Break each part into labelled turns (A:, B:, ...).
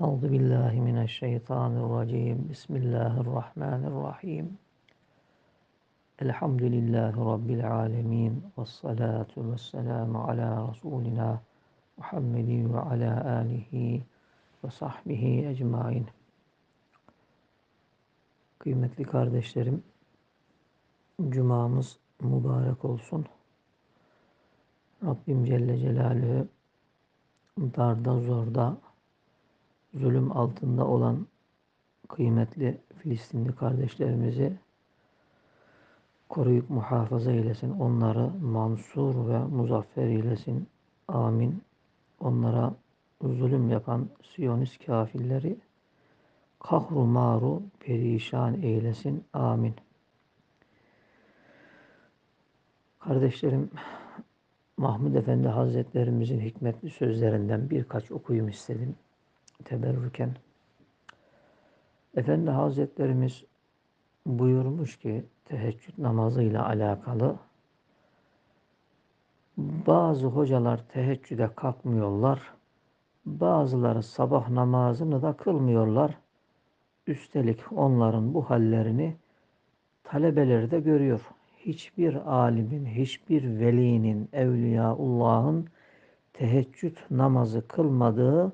A: Euzu billahi mineşşeytanirracim. Bismillahirrahmanirrahim. Elhamdülillahi rabbil alamin. Ves salatu vesselamu ala rasulina Muhammedin ve ala alihi ve sahbihi ecmaîn. Kıymetli kardeşlerim, cumamız mübarek olsun. Rabbim Celle Celaluhu darda zorda zulüm altında olan kıymetli Filistinli kardeşlerimizi koruyup muhafaza eylesin. Onları mansur ve muzaffer eylesin. Amin. Onlara zulüm yapan Siyonist kafirleri kahru maru perişan eylesin. Amin. Kardeşlerim, Mahmud Efendi Hazretlerimizin hikmetli sözlerinden birkaç okuyum istedim teberrüken. Efendi Hazretlerimiz buyurmuş ki teheccüd namazıyla alakalı bazı hocalar teheccüde kalkmıyorlar. Bazıları sabah namazını da kılmıyorlar. Üstelik onların bu hallerini talebeleri de görüyor. Hiçbir alimin, hiçbir velinin, evliyaullahın teheccüd namazı kılmadığı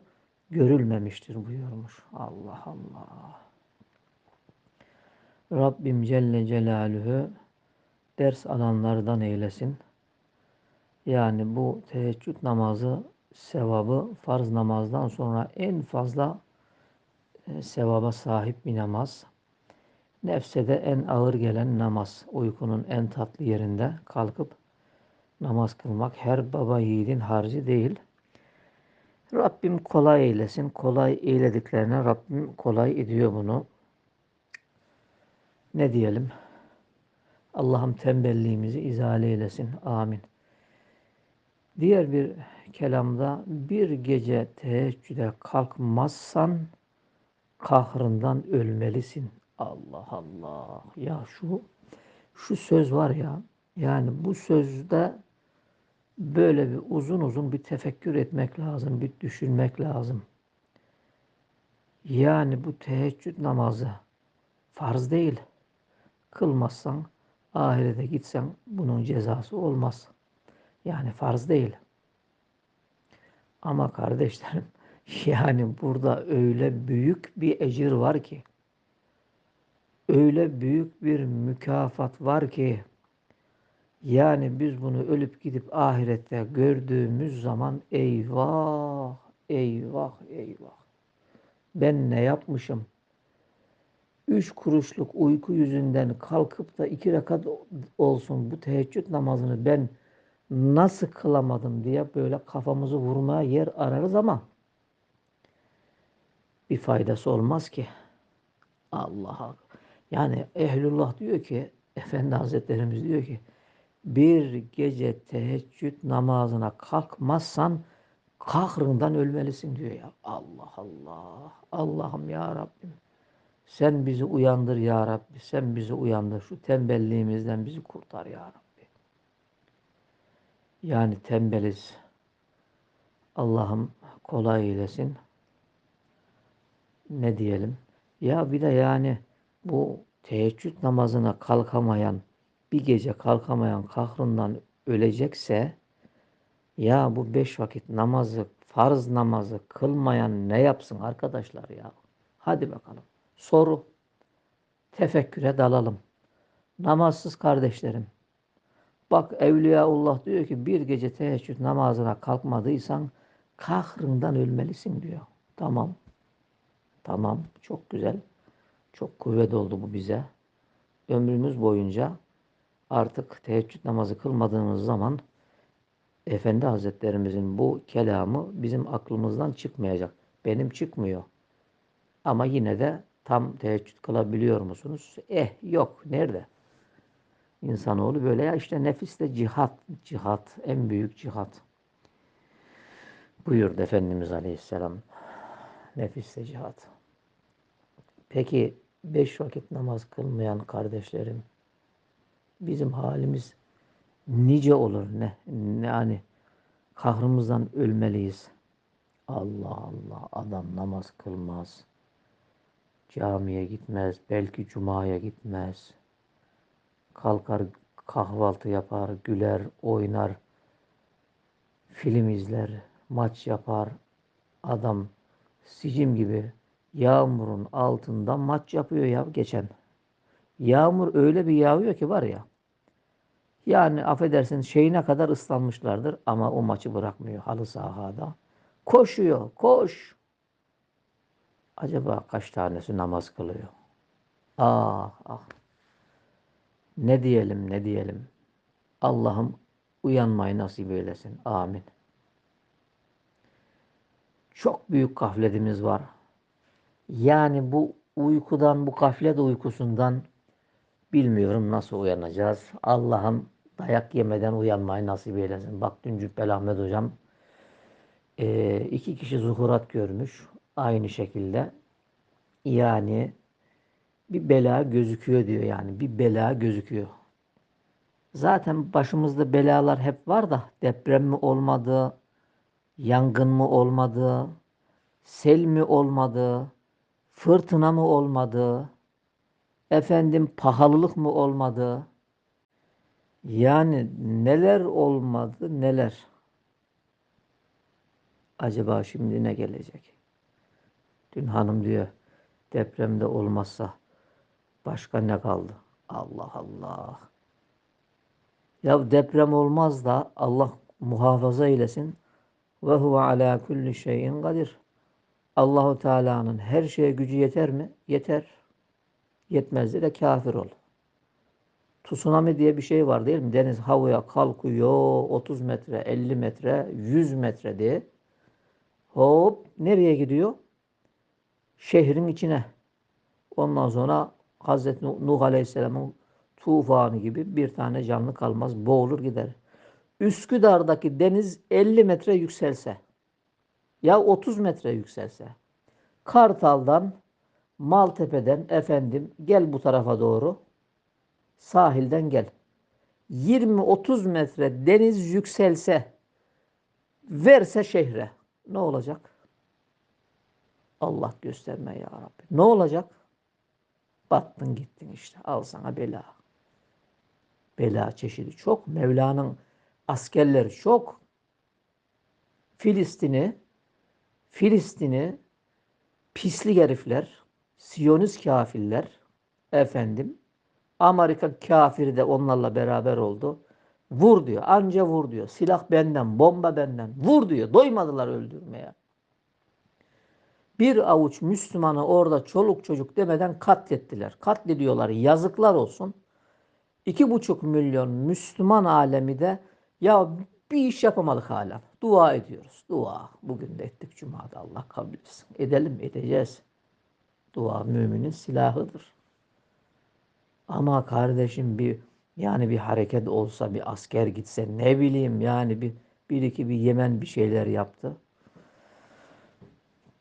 A: görülmemiştir buyurmuş. Allah Allah. Rabbim Celle Celaluhu ders alanlardan eylesin. Yani bu teheccüd namazı sevabı farz namazdan sonra en fazla e, sevaba sahip bir namaz. Nefse de en ağır gelen namaz. Uykunun en tatlı yerinde kalkıp namaz kılmak her baba yiğidin harcı değil. Rabbim kolay eylesin. Kolay eylediklerine Rabbim kolay ediyor bunu. Ne diyelim? Allah'ım tembelliğimizi izale eylesin. Amin. Diğer bir kelamda bir gece teheccüde kalkmazsan kahrından ölmelisin. Allah Allah. Ya şu şu söz var ya yani bu sözde böyle bir uzun uzun bir tefekkür etmek lazım, bir düşünmek lazım. Yani bu teheccüd namazı farz değil. Kılmazsan ahirete gitsen bunun cezası olmaz. Yani farz değil. Ama kardeşlerim yani burada öyle büyük bir ecir var ki öyle büyük bir mükafat var ki yani biz bunu ölüp gidip ahirette gördüğümüz zaman eyvah, eyvah, eyvah. Ben ne yapmışım? Üç kuruşluk uyku yüzünden kalkıp da iki rekat olsun bu teheccüd namazını ben nasıl kılamadım diye böyle kafamızı vurmaya yer ararız ama bir faydası olmaz ki. Allah'a. Yani ehlullah diyor ki, Efendi Hazretlerimiz diyor ki, bir gece teheccüd namazına kalkmazsan kahrından ölmelisin diyor ya. Allah Allah. Allah'ım ya Rabbim. Sen bizi uyandır ya Rabbi. Sen bizi uyandır. Şu tembelliğimizden bizi kurtar ya Rabbi. Yani tembeliz. Allah'ım kolay eylesin. Ne diyelim? Ya bir de yani bu teheccüd namazına kalkamayan bir gece kalkamayan kahrından ölecekse ya bu beş vakit namazı, farz namazı kılmayan ne yapsın arkadaşlar ya? Hadi bakalım. Soru. Tefekküre dalalım. Namazsız kardeşlerim. Bak Evliyaullah diyor ki bir gece teheccüd namazına kalkmadıysan kahrından ölmelisin diyor. Tamam. Tamam. Çok güzel. Çok kuvvet oldu bu bize. Ömrümüz boyunca artık teheccüd namazı kılmadığımız zaman Efendi Hazretlerimizin bu kelamı bizim aklımızdan çıkmayacak. Benim çıkmıyor. Ama yine de tam teheccüd kılabiliyor musunuz? Eh yok. Nerede? İnsanoğlu böyle ya işte nefisle cihat, cihat, en büyük cihat. Buyurdu Efendimiz Aleyhisselam. Nefisle cihat. Peki beş vakit namaz kılmayan kardeşlerim, bizim halimiz nice olur ne yani kahrımızdan ölmeliyiz. Allah Allah adam namaz kılmaz. Camiye gitmez. Belki cumaya gitmez. Kalkar kahvaltı yapar, güler, oynar. Film izler, maç yapar. Adam sicim gibi yağmurun altında maç yapıyor ya geçen. Yağmur öyle bir yağıyor ki var ya. Yani affedersin şeyine kadar ıslanmışlardır ama o maçı bırakmıyor halı sahada. Koşuyor, koş. Acaba kaç tanesi namaz kılıyor? Ah ah. Ne diyelim ne diyelim. Allah'ım uyanmayı nasip eylesin. Amin. Çok büyük gafletimiz var. Yani bu uykudan, bu gaflet uykusundan bilmiyorum nasıl uyanacağız. Allah'ım dayak yemeden uyanmayı nasip eylesin. Bak dün Cübbeli Ahmet Hocam e, iki kişi zuhurat görmüş. Aynı şekilde. Yani bir bela gözüküyor diyor yani. Bir bela gözüküyor. Zaten başımızda belalar hep var da deprem mi olmadı, yangın mı olmadı, sel mi olmadı, fırtına mı olmadı, efendim pahalılık mı olmadı? Yani neler olmadı neler? Acaba şimdi ne gelecek? Dün hanım diyor depremde olmazsa başka ne kaldı? Allah Allah. Ya deprem olmaz da Allah muhafaza eylesin. Ve huve ala kulli şeyin kadir. Allahu Teala'nın her şeye gücü yeter mi? Yeter. Yetmez de kafir ol. Tsunami diye bir şey var değil mi? Deniz havaya kalkıyor 30 metre, 50 metre, 100 metre diye. Hop nereye gidiyor? Şehrin içine. Ondan sonra Hazreti Nuh Aleyhisselam'ın tufanı gibi bir tane canlı kalmaz. Boğulur gider. Üsküdar'daki deniz 50 metre yükselse ya 30 metre yükselse Kartal'dan Maltepe'den efendim gel bu tarafa doğru sahilden gel. 20-30 metre deniz yükselse verse şehre ne olacak? Allah gösterme ya Rabbi. Ne olacak? Battın gittin işte. Al sana bela. Bela çeşidi çok. Mevla'nın askerleri çok. Filistin'i Filistin'i pislik herifler, Siyonist kafirler, efendim, Amerika kafiri de onlarla beraber oldu. Vur diyor, anca vur diyor. Silah benden, bomba benden. Vur diyor. Doymadılar öldürmeye. Bir avuç Müslümanı orada çoluk çocuk demeden katlettiler. Katlediyorlar. Yazıklar olsun. İki buçuk milyon Müslüman alemi de ya bir iş yapamadık hala. Dua ediyoruz. Dua. Bugün de ettik Cuma'da Allah kabul etsin. Edelim, edeceğiz. Dua müminin silahıdır. Ama kardeşim bir yani bir hareket olsa, bir asker gitse ne bileyim yani bir, bir iki bir Yemen bir şeyler yaptı.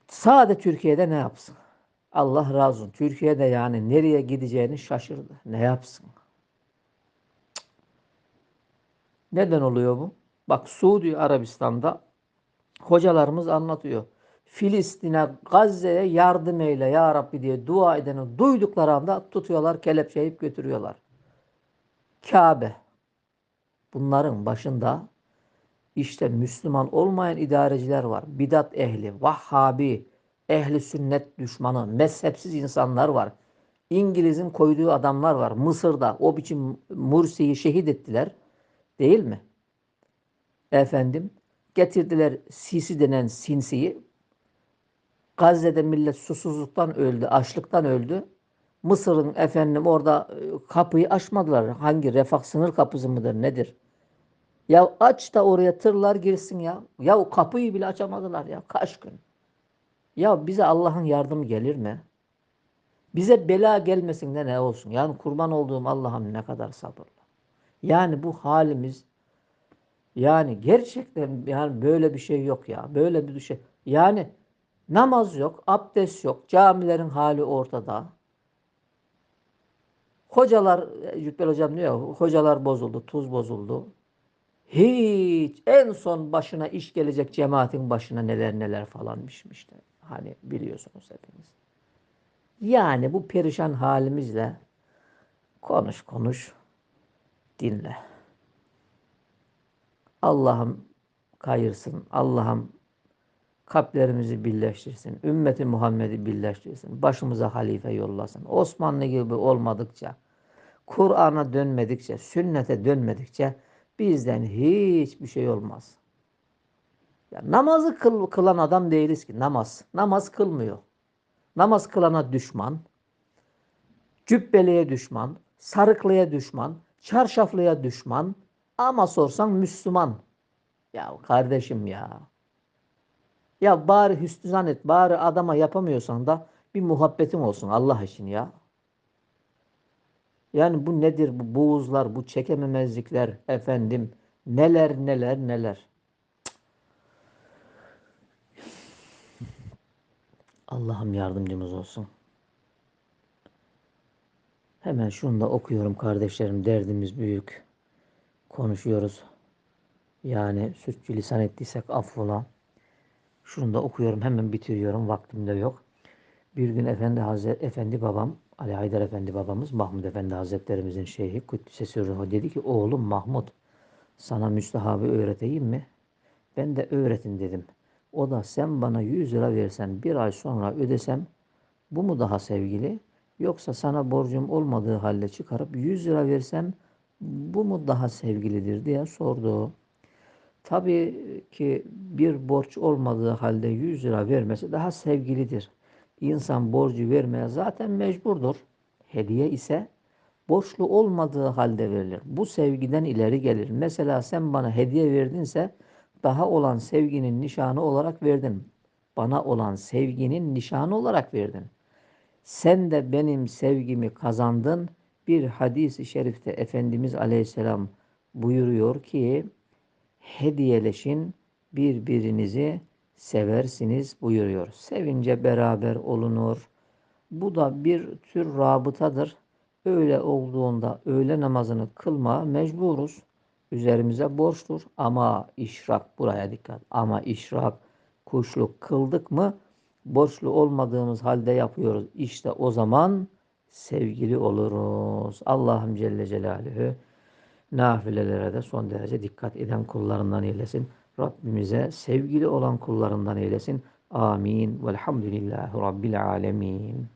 A: Sade Türkiye'de ne yapsın? Allah razı olsun. Türkiye'de yani nereye gideceğini şaşırdı. Ne yapsın? Neden oluyor bu? Bak Suudi Arabistan'da hocalarımız anlatıyor. Filistin'e, Gazze'ye yardım eyle ya Rabbi diye dua edeni duydukları anda tutuyorlar, kelepçeleyip götürüyorlar. Kabe. Bunların başında işte Müslüman olmayan idareciler var. Bidat ehli, Vahhabi, ehli sünnet düşmanı, mezhepsiz insanlar var. İngiliz'in koyduğu adamlar var. Mısır'da o biçim Mursi'yi şehit ettiler. Değil mi? Efendim getirdiler Sisi denen sinsiyi. Gazze'de millet susuzluktan öldü, açlıktan öldü. Mısır'ın efendim orada e, kapıyı açmadılar. Hangi refah sınır kapısı mıdır nedir? Ya aç da oraya tırlar girsin ya. Ya o kapıyı bile açamadılar ya. Kaç gün. Ya bize Allah'ın yardımı gelir mi? Bize bela gelmesin de ne olsun. Yani kurban olduğum Allah'ım ne kadar sabırlı. Yani bu halimiz yani gerçekten yani böyle bir şey yok ya. Böyle bir şey. Yani namaz yok, abdest yok. Camilerin hali ortada. Hocalar, Cübbel hocam diyor hocalar bozuldu, tuz bozuldu. Hiç en son başına iş gelecek cemaatin başına neler neler falanmış işte. Hani biliyorsunuz hepiniz. Yani bu perişan halimizle konuş konuş dinle. Allah'ım kayırsın. Allah'ım kalplerimizi birleştirsin. Ümmeti Muhammed'i birleştirsin. Başımıza halife yollasın. Osmanlı gibi olmadıkça, Kur'an'a dönmedikçe, sünnete dönmedikçe bizden hiçbir şey olmaz. Ya namazı kıl, kılan adam değiliz ki. Namaz. Namaz kılmıyor. Namaz kılana düşman, cübbeliye düşman, sarıklıya düşman, çarşaflıya düşman ama sorsan Müslüman. Ya kardeşim ya. Ya bari hüsnü zannet, bari adama yapamıyorsan da bir muhabbetin olsun Allah için ya. Yani bu nedir bu buğuzlar, bu çekememezlikler efendim neler neler neler. Allah'ım yardımcımız olsun. Hemen şunu da okuyorum kardeşlerim. Derdimiz büyük. Konuşuyoruz. Yani sütçü lisan ettiysek affola. Şunu da okuyorum. Hemen bitiriyorum. Vaktim de yok. Bir gün Efendi Hazret, Efendi babam, Ali Haydar Efendi babamız, Mahmud Efendi Hazretlerimizin şeyhi Kuddise Ruhu dedi ki oğlum Mahmud sana müstahabı öğreteyim mi? Ben de öğretin dedim. O da sen bana 100 lira versen bir ay sonra ödesem bu mu daha sevgili? Yoksa sana borcum olmadığı halde çıkarıp 100 lira versem bu mu daha sevgilidir diye sordu. Tabii ki bir borç olmadığı halde 100 lira vermesi daha sevgilidir. İnsan borcu vermeye zaten mecburdur. Hediye ise borçlu olmadığı halde verilir. Bu sevgiden ileri gelir. Mesela sen bana hediye verdinse daha olan sevginin nişanı olarak verdin. Bana olan sevginin nişanı olarak verdin. Sen de benim sevgimi kazandın. Bir hadis-i şerifte Efendimiz Aleyhisselam buyuruyor ki hediyeleşin birbirinizi seversiniz buyuruyor. Sevince beraber olunur. Bu da bir tür rabıtadır. Öyle olduğunda öğle namazını kılma mecburuz. Üzerimize borçtur. Ama işrak buraya dikkat. Ama işrak kuşluk kıldık mı borçlu olmadığımız halde yapıyoruz. İşte o zaman sevgili oluruz. Allah'ım Celle Celaluhu nafilelere de son derece dikkat eden kullarından eylesin. Rabbimize sevgili olan kullarından eylesin. Amin. Velhamdülillahi Rabbil alemin.